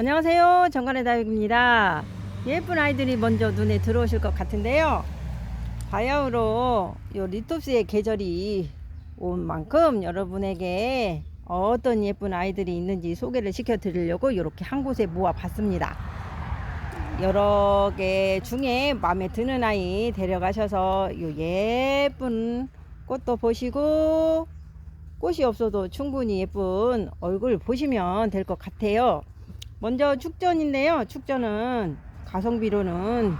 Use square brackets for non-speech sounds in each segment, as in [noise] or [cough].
안녕하세요. 정관의 다육입니다. 예쁜 아이들이 먼저 눈에 들어오실 것 같은데요. 바야흐로 요 리톱스의 계절이 온 만큼 여러분에게 어떤 예쁜 아이들이 있는지 소개를 시켜 드리려고 이렇게 한 곳에 모아 봤습니다. 여러 개 중에 마음에 드는 아이 데려가셔서 요 예쁜 꽃도 보시고 꽃이 없어도 충분히 예쁜 얼굴 보시면 될 것 같아요. 먼저 축전인데요. 축전은 가성비로는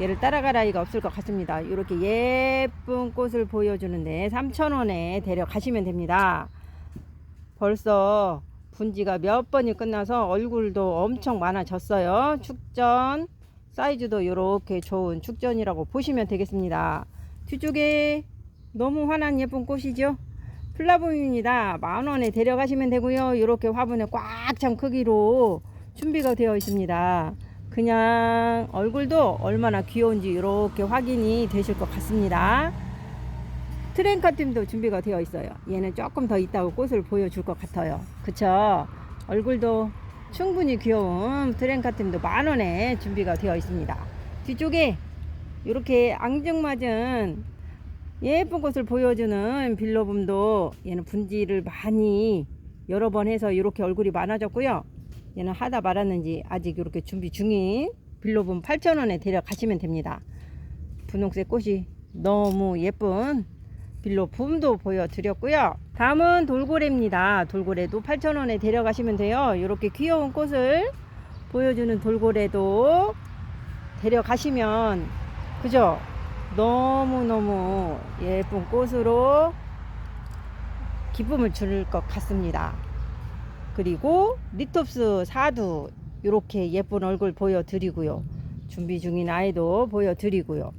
얘를 따라갈 아이가 없을 것 같습니다. 이렇게 예쁜 꽃을 보여주는데 3,000원에 데려가시면 됩니다. 벌써 분지가 몇 번이 끝나서 얼굴도 엄청 많아졌어요. 축전 사이즈도 이렇게 좋은 축전이라고 보시면 되겠습니다. 뒤쪽에 너무 환한 예쁜 꽃이죠. 플라봄입니다. 만원에 데려가시면 되고요. 이렇게 화분에 꽉 찬 크기로 준비가 되어 있습니다. 그냥 얼굴도 얼마나 귀여운지 이렇게 확인이 되실 것 같습니다. 트랭카팀도 준비가 되어 있어요. 얘는 조금 더 있다고 꽃을 보여줄 것 같아요. 그쵸? 얼굴도 충분히 귀여운 트랭카팀도 만원에 준비가 되어 있습니다. 뒤쪽에 이렇게 앙증맞은 예쁜 꽃을 보여주는 빌로붐도 얘는 분지를 많이 여러 번 해서 이렇게 얼굴이 많아졌고요. 얘는 하다 말았는지 아직 이렇게 준비 중인 빌로붐 8,000원에 데려가시면 됩니다. 분홍색 꽃이 너무 예쁜 빌로붐도 보여드렸고요. 다음은 돌고래입니다. 돌고래도 8,000원에 데려가시면 돼요. 이렇게 귀여운 꽃을 보여주는 돌고래도 데려가시면 그죠? 너무너무 예쁜 꽃으로 기쁨을 줄 것 같습니다. 그리고 리톱스 사두 이렇게 예쁜 얼굴 보여드리고요. 준비 중인 아이도 보여드리고요.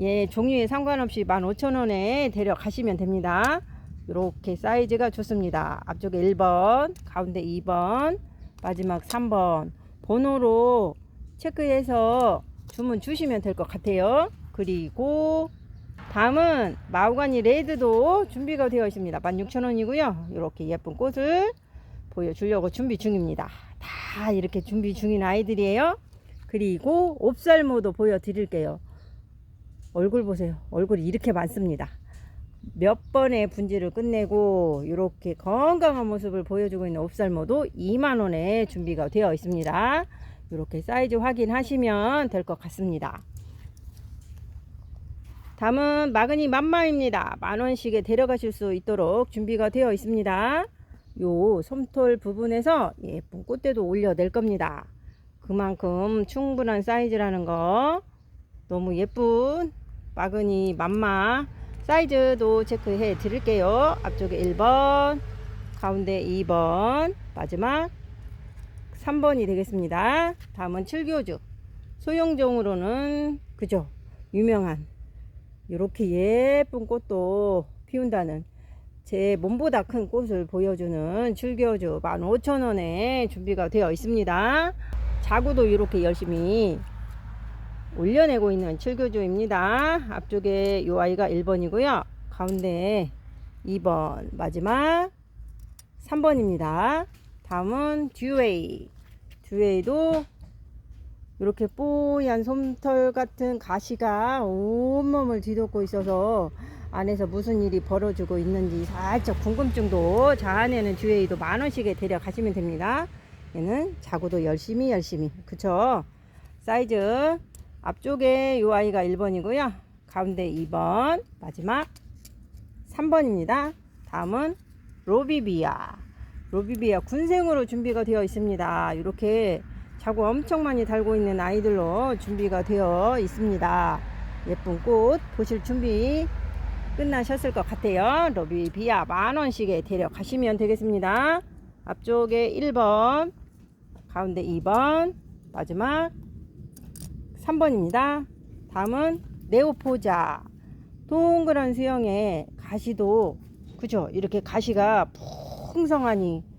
예, 종류에 상관없이 15,000원에 데려가시면 됩니다. 이렇게 사이즈가 좋습니다. 앞쪽에 1번, 가운데 2번, 마지막 3번 번호로 체크해서 주문 주시면 될 것 같아요. 그리고 다음은 마우가니 레드도 준비가 되어 있습니다. 16,000원이고요. 이렇게 예쁜 꽃을 보여주려고 준비 중입니다. 다 이렇게 준비 중인 아이들이에요. 그리고 옵살모도 보여드릴게요. 얼굴 보세요. 얼굴이 이렇게 많습니다. 몇 번의 분지를 끝내고 이렇게 건강한 모습을 보여주고 있는 옵살모도 2만원에 준비가 되어 있습니다. 이렇게 사이즈 확인하시면 될 것 같습니다. 다음은 마그니 맘마입니다. 만원씩에 데려가실 수 있도록 준비가 되어 있습니다. 요 솜털 부분에서 예쁜 꽃대도 올려낼 겁니다. 그만큼 충분한 사이즈라는 거 너무 예쁜 마그니 맘마 사이즈도 체크해 드릴게요. 앞쪽에 1번, 가운데 2번, 마지막 3번이 되겠습니다. 다음은 칠교주. 소형종으로는 그죠? 유명한 이렇게 예쁜 꽃도 피운다는 제 몸보다 큰 꽃을 보여주는 줄교주 15,000원에 준비가 되어 있습니다. 자구도 이렇게 열심히 올려내고 있는 칠교주입니다. 앞쪽에 이 아이가 1번이고요. 가운데 2번, 마지막 3번입니다. 다음은 듀웨이. 듀웨이도 이렇게 뽀얀 솜털 같은 가시가 온몸을 뒤덮고 있어서 안에서 무슨 일이 벌어지고 있는지 살짝 궁금증도 자아내는 듀웨이도 만원씩에 데려가시면 됩니다. 얘는 자구도 열심히 열심히 그쵸? 사이즈 앞쪽에 이 아이가 1번이고요. 가운데 2번 마지막 3번입니다. 다음은 로비비아 로비비아 군생으로 준비가 되어 있습니다. 이렇게 자구 엄청 많이 달고 있는 아이들로 준비가 되어 있습니다. 예쁜 꽃 보실 준비 끝나셨을 것 같아요. 로비비아 만원씩에 데려가시면 되겠습니다. 앞쪽에 1번, 가운데 2번, 마지막 3번입니다. 다음은 네오포자. 동그란 수영에 가시도, 그죠? 이렇게 가시가 풍성하니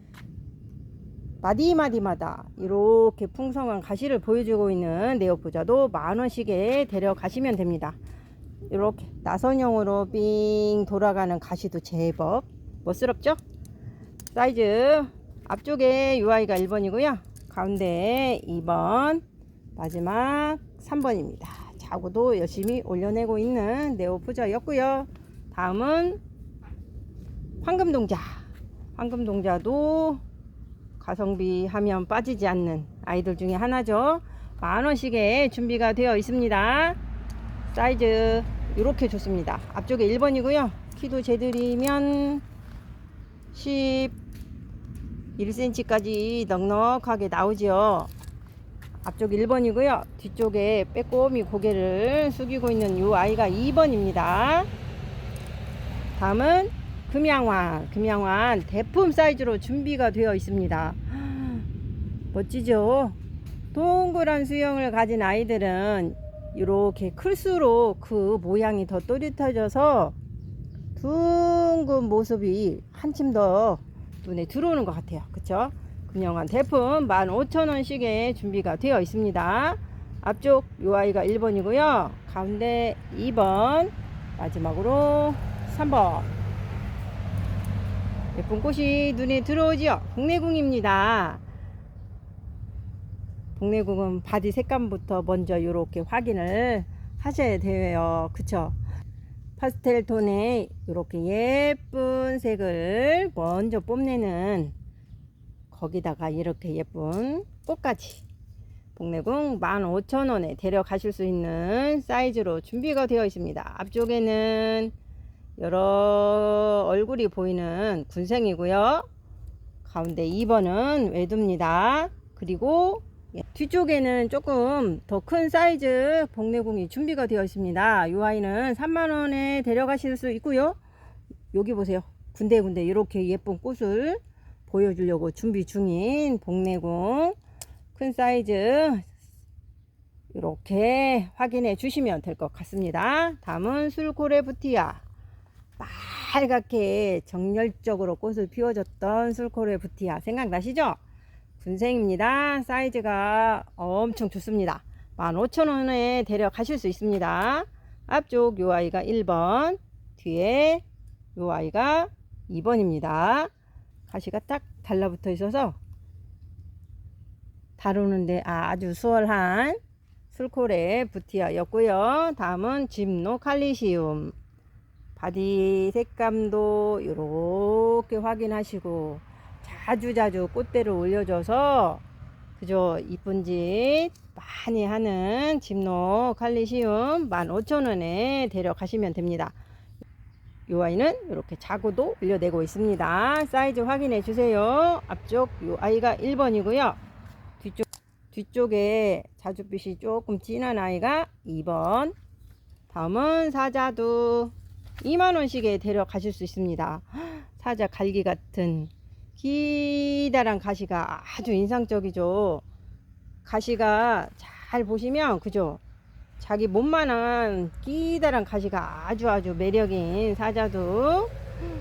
마디마디마다 이렇게 풍성한 가시를 보여주고 있는 네오포자도 만원씩에 데려가시면 됩니다. 이렇게 나선형으로 삥 돌아가는 가시도 제법 멋스럽죠? 사이즈 앞쪽에 UI가 1번이고요. 가운데 2번, 마지막 3번입니다. 자구도 열심히 올려내고 있는 네오푸저였고요. 다음은 황금동자. 황금동자도 가성비 하면 빠지지 않는 아이들 중에 하나죠. 만 원씩에 준비가 되어 있습니다. 사이즈 이렇게 좋습니다. 앞쪽에 1번이고요. 키도 재드리면 11cm까지 넉넉하게 나오죠. 앞쪽 1번이고요. 뒤쪽에 빼꼼히 고개를 숙이고 있는 이 아이가 2번입니다. 다음은 금양환. 금양환 대품 사이즈로 준비가 되어 있습니다. 멋지죠? 동그란 수영을 가진 아이들은 이렇게 클수록 그 모양이 더 또렷해져서 둥근 모습이 한층 더 눈에 들어오는 것 같아요. 그쵸? 금영한 대품 15,000원씩에 준비가 되어 있습니다. 앞쪽 요 아이가 1번이고요. 가운데 2번, 마지막으로 3번. 예쁜 꽃이 눈에 들어오지요. 복내궁입니다. 복내궁은 바디 색감부터 먼저 이렇게 확인을 하셔야 돼요. 그쵸? 파스텔 톤에 이렇게 예쁜 색을 먼저 뽐내는 거기다가 이렇게 예쁜 꽃까지 복내궁 15,000원에 데려가실 수 있는 사이즈로 준비가 되어 있습니다. 앞쪽에는 여러 얼굴이 보이는 군생이고요. 가운데 2번은 외두입니다. 그리고 예, 뒤쪽에는 조금 더 큰 사이즈 복내궁이 준비가 되어 있습니다. 이 아이는 3만원에 데려가실 수 있고요. 여기 보세요. 군데군데 이렇게 예쁜 꽃을 보여주려고 준비 중인 복내궁 큰 사이즈 이렇게 확인해 주시면 될 것 같습니다. 다음은 술코레부티아 빨갛게 정열적으로 꽃을 피워줬던 술코레부티아 생각나시죠? 군생입니다. 사이즈가 엄청 좋습니다. 15,000원에 데려가실 수 있습니다. 앞쪽 요 아이가 1번, 뒤에 요 아이가 2번입니다. 가시가 딱 달라붙어 있어서 다루는데 아주 수월한 술코레 부티아였고요. 다음은 짐노 칼리시움. 바디 색감도 이렇게 확인하시고 자주자주 꽃대를 올려줘서 그저 이쁜 짓 많이 하는 짐노 칼리시움 15,000원에 데려가시면 됩니다. 이 아이는 이렇게 자구도 올려내고 있습니다. 사이즈 확인해 주세요. 앞쪽 이 아이가 1번이고요. 뒤쪽, 뒤쪽에 자주빛이 조금 진한 아이가 2번. 다음은 사자도 2만원씩에 데려가실 수 있습니다. [gasps] 사자 갈기 같은 기다란 가시가 아주 인상적이죠. 가시가 잘 보시면 그죠? 자기 몸만한 기다란 가시가 아주 아주 매력인 사자도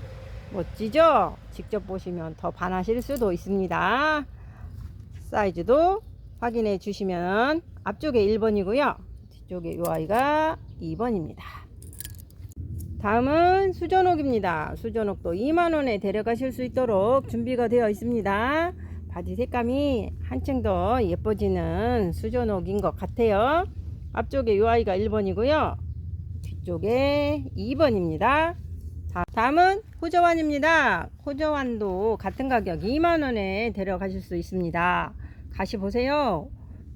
[gasps] 멋지죠? 직접 보시면 더 반하실 수도 있습니다. 사이즈도 확인해 주시면 앞쪽에 1번이고요. 뒤쪽에 이 아이가 2번입니다. 다음은 수전옥입니다. 수전옥도 2만원에 데려가실 수 있도록 준비가 되어 있습니다. 바지 색감이 한층 더 예뻐지는 수전옥인 것 같아요. 앞쪽에 이 아이가 1번이고요. 뒤쪽에 2번입니다. 다음은 호저완입니다. 호저완도 같은 가격 2만원에 데려가실 수 있습니다. 가시 보세요.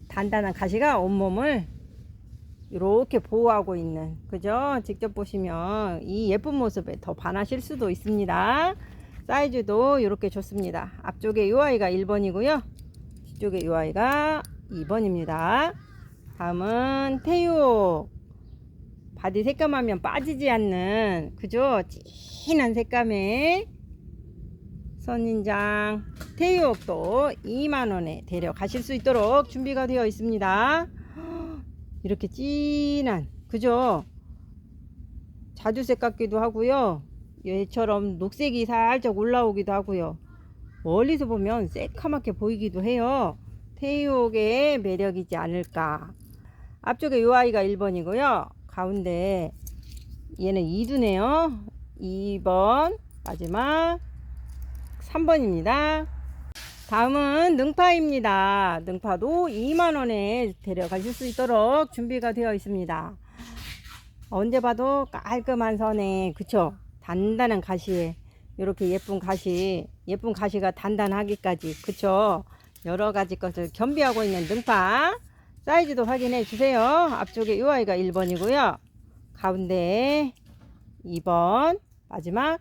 단단한 가시가 온몸을 이렇게 보호하고 있는 그죠? 직접 보시면 이 예쁜 모습에 더 반하실 수도 있습니다. 사이즈도 이렇게 좋습니다. 앞쪽에 이 아이가 1번이고요. 뒤쪽에 이 아이가 2번입니다. 다음은 태육 바디 색감하면 빠지지 않는 그죠? 진한 색감의 선인장 태육도 2만원에 데려가실 수 있도록 준비가 되어 있습니다. 이렇게 진한 그죠? 자주색 같기도 하고요. 얘처럼 녹색이 살짝 올라오기도 하고요. 멀리서 보면 새카맣게 보이기도 해요. 태육의 매력이지 않을까. 앞쪽에 요 아이가 1번이고요. 가운데 얘는 2두네요. 2번 마지막 3번입니다. 다음은 능파입니다. 능파도 2만원에 데려가실 수 있도록 준비가 되어 있습니다. 언제 봐도 깔끔한 선에, 그쵸? 단단한 가시에, 이렇게 예쁜 가시, 예쁜 가시가 단단하기까지, 그쵸? 여러 가지 것을 겸비하고 있는 능파. 사이즈도 확인해 주세요. 앞쪽에 이 아이가 1번이고요. 가운데 2번, 마지막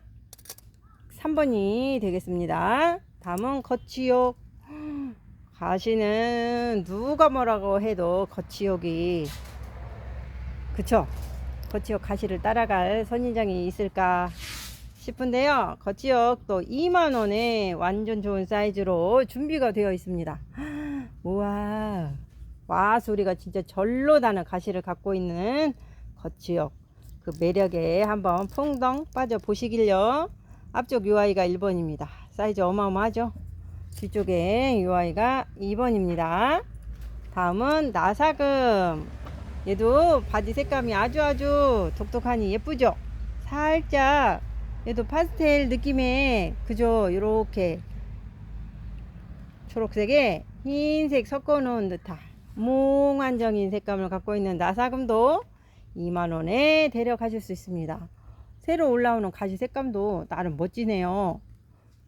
3번이 되겠습니다. 다음은 거치욕. 가시는 누가 뭐라고 해도 거치욕이 그쵸? 거치욕 가시를 따라갈 선인장이 있을까 싶은데요. 거치욕 또 2만원에 완전 좋은 사이즈로 준비가 되어 있습니다. 우와. 와 소리가 진짜 절로 나는 가시를 갖고 있는 거치욕. 그 매력에 한번 풍덩 빠져 보시길요. 앞쪽 UI가 1번입니다. 사이즈 어마어마하죠? 뒤쪽에 UI가 2번입니다. 다음은 나사금. 얘도 바지 색감이 아주 아주 독특하니 예쁘죠? 살짝 얘도 파스텔 느낌의 그죠? 요렇게 초록색에 흰색 섞어 놓은 듯한 몽환정인 색감을 갖고 있는 나사금도 2만원에 데려가실 수 있습니다. 새로 올라오는 가시 색감도 나름 멋지네요.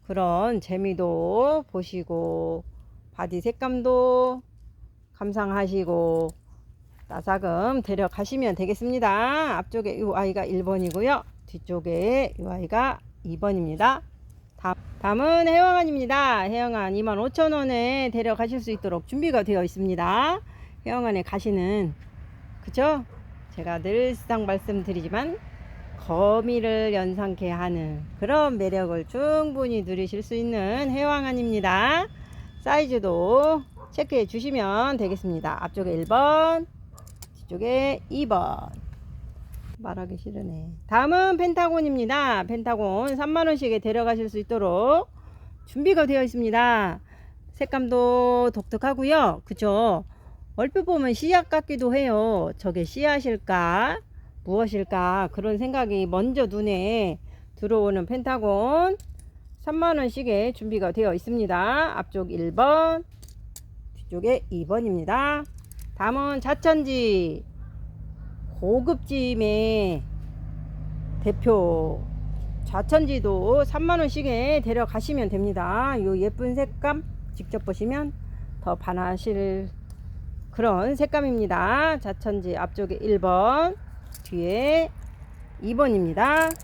그런 재미도 보시고 바디 색감도 감상하시고 나사금 데려가시면 되겠습니다. 앞쪽에 이 아이가 1번이고요. 뒤쪽에 이 아이가 2번입니다. 다음 은 해영안입니다. 해영안 25,000원에 데려가실 수 있도록 준비가 되어 있습니다. 해영안에 가시는 그쵸? 제가 늘상 말씀드리지만 거미를 연상케 하는 그런 매력을 충분히 누리실 수 있는 해왕안입니다. 사이즈도 체크해 주시면 되겠습니다. 앞쪽에 1번, 뒤쪽에 2번. 말하기 싫으네. 다음은 펜타곤입니다. 펜타곤 3만원씩에 데려가실 수 있도록 준비가 되어 있습니다. 색감도 독특하고요. 그죠? 얼핏 보면 씨앗 같기도 해요. 저게 씨앗일까? 무엇일까? 그런 생각이 먼저 눈에 들어오는 펜타곤 3만원씩에 준비가 되어 있습니다. 앞쪽 1번, 뒤쪽에 2번입니다. 다음은 자천지 고급짐의 대표 좌천지도 3만원씩에 데려가시면 됩니다. 이 예쁜 색감 직접 보시면 더 반하실 그런 색감입니다. 자천지 앞쪽에 1번, 뒤에 2번입니다.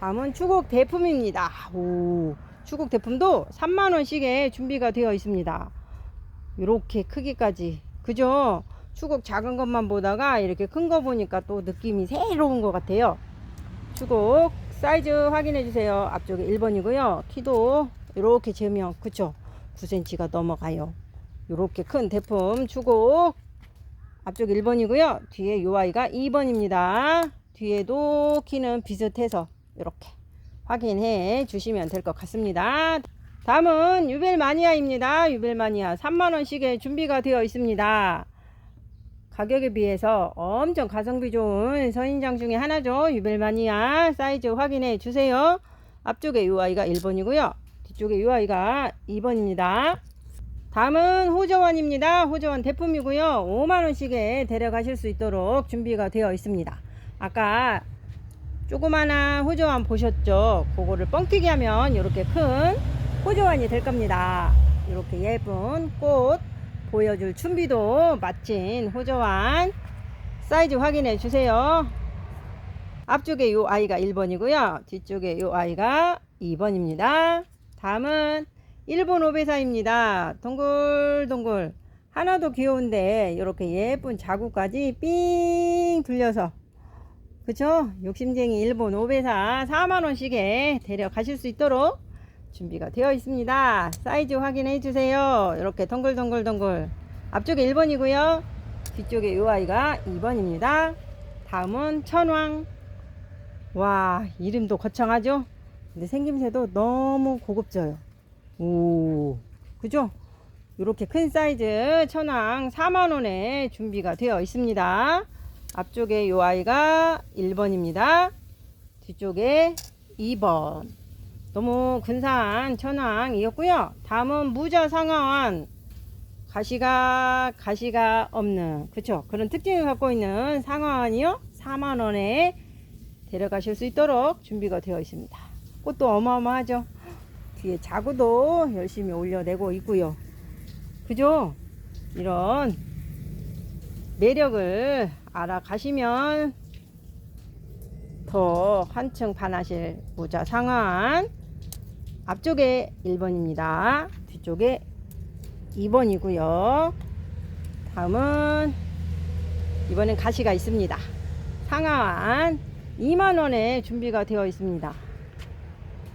다음은 추국 대품입니다. 오, 추국 대품도 3만원씩에 준비가 되어 있습니다. 이렇게 크기까지. 그죠? 추국 작은 것만 보다가 이렇게 큰 거 보니까 또 느낌이 새로운 것 같아요. 추국 사이즈 확인해 주세요. 앞쪽에 1번이고요. 키도 이렇게 재면 그쵸? 9cm가 넘어가요. 이렇게 큰 대품 추국 앞쪽 1번이고요. 뒤에 요 아이가 2번입니다. 뒤에도 키는 비슷해서 이렇게 확인해 주시면 될 것 같습니다. 다음은 유벨마니아입니다. 유벨마니아 3만원씩에 준비가 되어 있습니다. 가격에 비해서 엄청 가성비 좋은 선인장 중에 하나죠. 유벨마니아 사이즈 확인해 주세요. 앞쪽에 요 아이가 1번이고요. 뒤쪽에 요 아이가 2번입니다. 다음은 호저원입니다. 호저원 대품이고요. 5만원씩에 데려가실 수 있도록 준비가 되어 있습니다. 아까 조그마한 호저원 보셨죠? 그거를 뻥튀기 하면 이렇게 큰 호저원이 될 겁니다. 이렇게 예쁜 꽃 보여줄 준비도 마친 호저원 사이즈 확인해 주세요. 앞쪽에 요 아이가 1번이고요. 뒤쪽에 요 아이가 2번입니다. 다음은 일본 오베사입니다. 동글동글 하나도 귀여운데 이렇게 예쁜 자구까지 삥 둘려서 그쵸? 욕심쟁이 일본 오베사 4만원씩에 데려가실 수 있도록 준비가 되어 있습니다. 사이즈 확인해 주세요. 이렇게 동글동글동글 앞쪽에 1번이고요. 뒤쪽에 요 아이가 2번입니다. 다음은 천왕 와 이름도 거창하죠? 근데 생김새도 너무 고급져요. 오, 그죠? 이렇게 큰 사이즈 천왕 4만원에 준비가 되어 있습니다. 앞쪽에 요 아이가 1번입니다. 뒤쪽에 2번. 너무 근사한 천왕이었고요. 다음은 무자 상하원 가시가 가시가 없는 그쵸 그런 특징을 갖고 있는 상하원이요 4만 원에 데려가실 수 있도록 준비가 되어 있습니다. 꽃도 어마어마하죠. 뒤에 자구도 열심히 올려내고 있고요. 그죠? 이런 매력을 알아가시면 더 한층 반하실 모자 상한 앞쪽에 1번입니다. 뒤쪽에 2번이고요. 다음은 이번엔 가시가 있습니다. 상한 2만원에 준비가 되어 있습니다.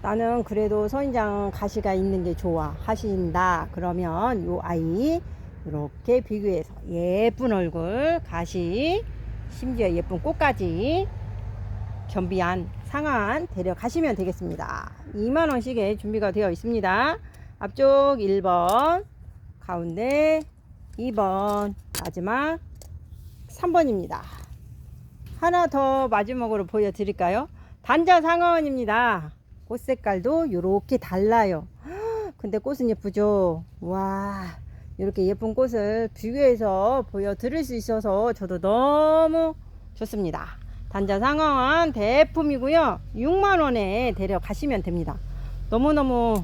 나는 그래도 선인장 가시가 있는 게 좋아 하신다. 그러면 요 아이 이렇게 비교해서 예쁜 얼굴 가시 심지어 예쁜 꽃까지 겸비한 상한 데려가시면 되겠습니다. 2만원씩에 준비가 되어 있습니다. 앞쪽 1번, 가운데 2번, 마지막 3번입니다. 하나 더 마지막으로 보여드릴까요? 단자 상어원입니다. 꽃 색깔도 이렇게 달라요. 근데 꽃은 예쁘죠? 와, 이렇게 예쁜 꽃을 비교해서 보여드릴 수 있어서 저도 너무 좋습니다. 단자 상어원 대품이고요. 6만원에 데려가시면 됩니다. 너무너무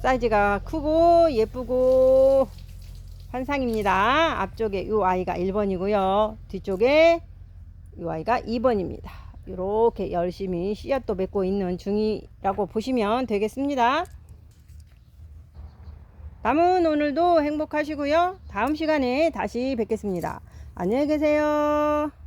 사이즈가 크고 예쁘고 환상입니다. 앞쪽에 이 아이가 1번이고요. 뒤쪽에 이 아이가 2번입니다. 이렇게 열심히 씨앗도 맺고 있는 중이라고 보시면 되겠습니다. 남은 오늘도 행복하시고요. 다음 시간에 다시 뵙겠습니다. 안녕히 계세요.